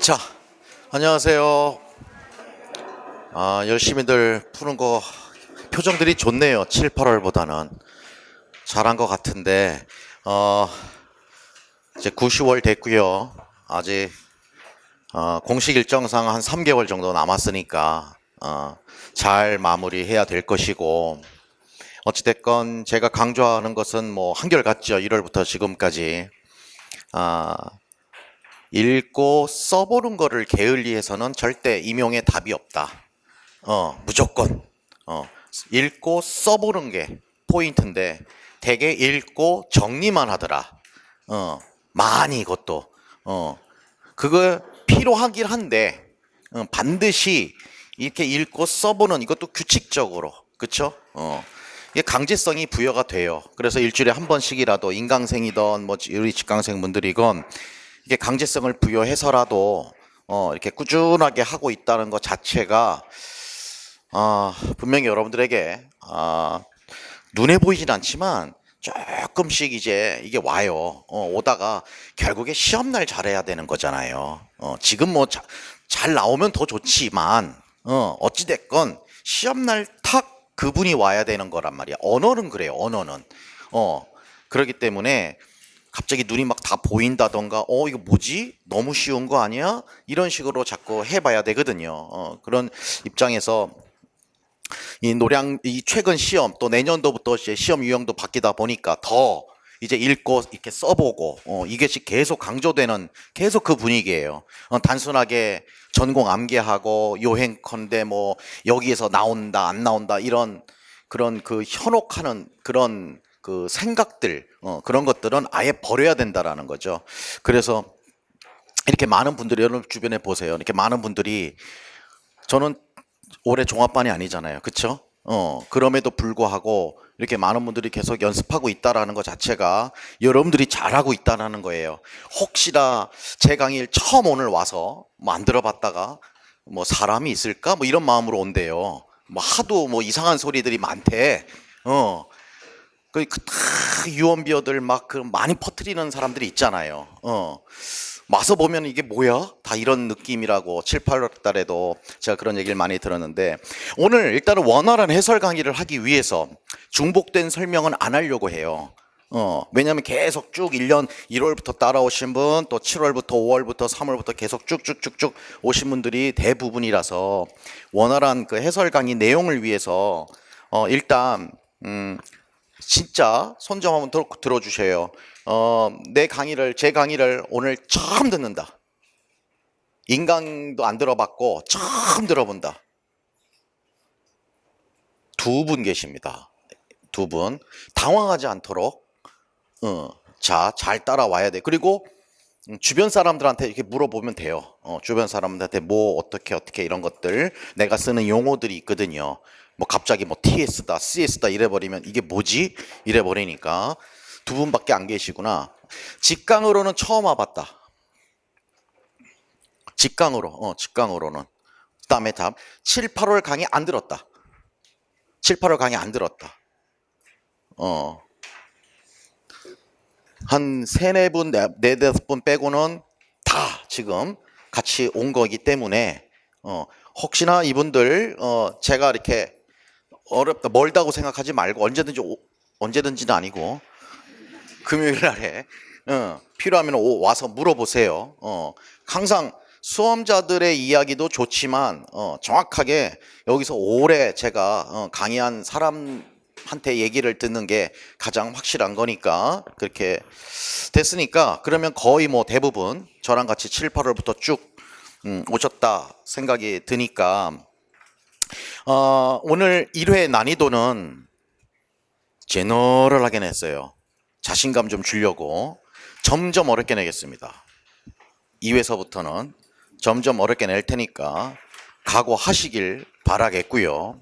자, 안녕하세요. 아, 열심히들 푸는 거 표정들이 좋네요. 7, 8월보다는 잘한 것 같은데 어, 이제 9, 10월 됐고요. 아직 어, 공식 일정상 한 3개월 정도 남았으니까 어, 잘 마무리해야 될 것이고 어찌됐건 제가 강조하는 것은 뭐 한결같죠. 1월부터 지금까지 아, 읽고 써보는 거를 게을리해서는 절대 임용에 답이 없다. 어, 무조건. 어, 읽고 써보는 게 포인트인데, 되게 읽고 정리만 하더라. 어, 많이 이것도. 어, 그거 필요하긴 한데, 어, 반드시 이렇게 읽고 써보는 이것도 규칙적으로. 그쵸? 어. 이게 강제성이 부여가 돼요. 그래서 일주일에 한 번씩이라도 인강생이던 뭐 우리 직강생 분들이건 이게 강제성을 부여해서라도 어, 이렇게 꾸준하게 하고 있다는 것 자체가 아, 분명히 여러분들에게 아, 눈에 보이진 않지만 조금씩 이제 이게 와요. 어, 오다가 결국에 시험날 잘해야 되는 거잖아요. 어, 지금 뭐 잘 나오면 더 좋지만 어, 어찌됐건 시험날 탁 그분이 와야 되는 거란 말이야. 언어는 그래요. 언어는. 어, 그렇기 때문에 갑자기 눈이 막 다 보인다던가 어 이거 뭐지? 너무 쉬운 거 아니야? 이런 식으로 자꾸 해봐야 되거든요. 어, 그런 입장에서 이 노량 이 최근 시험 또 내년도부터 이제 시험 유형도 바뀌다 보니까 더 이제 읽고 이렇게 써보고 어, 이게씩 계속 강조되는 계속 그 분위기예요. 어, 단순하게 전공 암기하고 요행컨대 뭐 여기에서 나온다 안 나온다 이런 그런 그 현혹하는 그런 그 생각들 어, 그런 것들은 아예 버려야 된다라는 거죠. 그래서 이렇게 많은 분들이 여러분 주변에 보세요. 이렇게 많은 분들이 저는 올해 종합반이 아니잖아요. 그렇죠? 어, 그럼에도 불구하고 이렇게 많은 분들이 계속 연습하고 있다라는 것 자체가 여러분들이 잘하고 있다라는 거예요. 혹시나 제 강의를 처음 오늘 와서 뭐안 들어봤다가 뭐 사람이 있을까 뭐 이런 마음으로 온대요. 뭐 하도 뭐 이상한 소리들이 많대. 어, 그, 그, 다 유언비어들 막 그 많이 퍼뜨리는 사람들이 있잖아요. 어. 와서 보면 이게 뭐야? 다 이런 느낌이라고 7, 8월 달에도 제가 그런 얘기를 많이 들었는데 오늘 일단은 원활한 해설 강의를 하기 위해서 중복된 설명은 안 하려고 해요. 어, 왜냐면 계속 쭉 1년 1월부터 따라오신 분, 또 7월부터 5월부터 3월부터 계속 쭉쭉쭉쭉 오신 분들이 대부분이라서 원활한 그 해설 강의 내용을 위해서 어, 일단 음, 진짜 손 좀 한번 들어, 들어주셔요. 어, 내 강의를 제 강의를 오늘 처음 듣는다. 인강도 안 들어봤고 처음 들어본다. 두 분 계십니다. 두 분. 당황하지 않도록 어, 자, 잘 따라와야 돼. 그리고 음, 주변 사람들한테 이렇게 물어보면 돼요. 어, 주변 사람들한테 뭐 어떻게 어떻게 이런 것들 내가 쓰는 용어들이 있거든요. 뭐 갑자기 뭐 TS다, CS다 이래버리면 이게 뭐지? 이래버리니까 두 분밖에 안 계시구나. 직강으로는 처음 와봤다. 직강으로, 어, 직강으로는. 그 다음에 답. 7, 8월 강의 안 들었다. 7, 8월 강의 안 들었다. 어. 한 세네 분, 네, 네다섯 분 빼고는 다 지금 같이 온 거기 때문에, 어, 혹시나 이분들, 어, 제가 이렇게 어렵다, 멀다고 생각하지 말고 언제든지, 오- 언제든지는 아니고, 금요일 날에, 어, 필요하면 오- 와서 물어보세요. 어, 항상 수험자들의 이야기도 좋지만, 어, 정확하게 여기서 오래 제가 어, 강의한 사람한테 얘기를 듣는 게 가장 확실한 거니까, 그렇게 됐으니까, 그러면 거의 뭐 대부분 저랑 같이 7, 8월부터 쭉 음, 오셨다 생각이 드니까, 어, 오늘 1회 난이도는 제너럴하게 냈어요. 자신감 좀 주려고 점점 어렵게 내겠습니다. 2회서부터는 점점 어렵게 낼 테니까 각오하시길 바라겠고요.